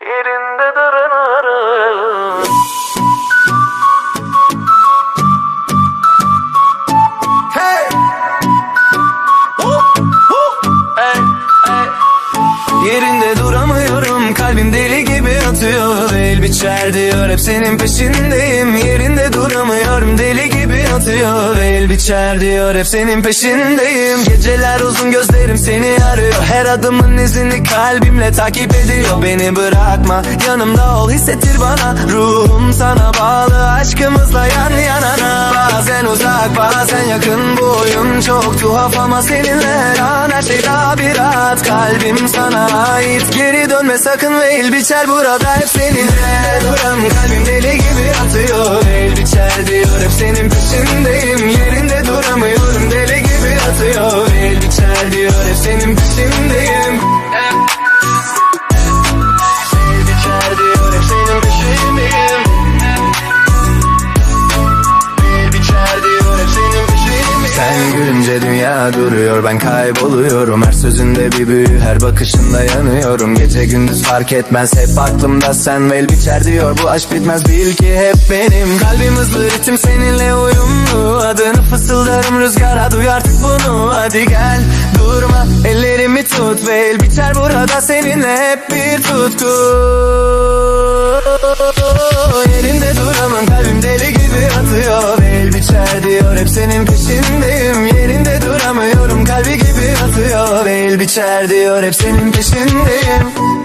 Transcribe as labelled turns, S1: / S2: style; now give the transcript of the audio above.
S1: yerinde Hey! Huh, hey, hey. Yerinde duramıyorum kalbim deli gibi atıyor El biçer diyor hep senin peşindeyim Yerinde duramıyorum deli gibi atıyor El biçer diyor hep senin peşindeyim. Geceler uzun gözlerim seni arıyor. Her adımın izini kalbimle takip ediyor. Beni bırakma yanımda ol hissettir bana. Ruhum sana bağlı aşkımızla yan yana. Bazen uzak bazen yakın bu oyun çok tuhaf ama seninle her an her şey daha bir rahat. Kalbim sana ait. Geri dönme sakın ve el biçer burada hep seninle. Duram kalbim dünya duruyor ben kayboluyorum. Her sözünde bir büyü her bakışında yanıyorum. Gece gündüz fark etmez hep aklımda sen Vel biçer diyor. Bu aşk bitmez bil ki hep benim. Kalbim hızlı ritim seninle uyumlu. Adını fısıldarım rüzgara duy artık bunu. Hadi gel durma ellerimi tut Ve el biter burada seninle hep bir tutku biçer diyor. Hep senin peşindeyim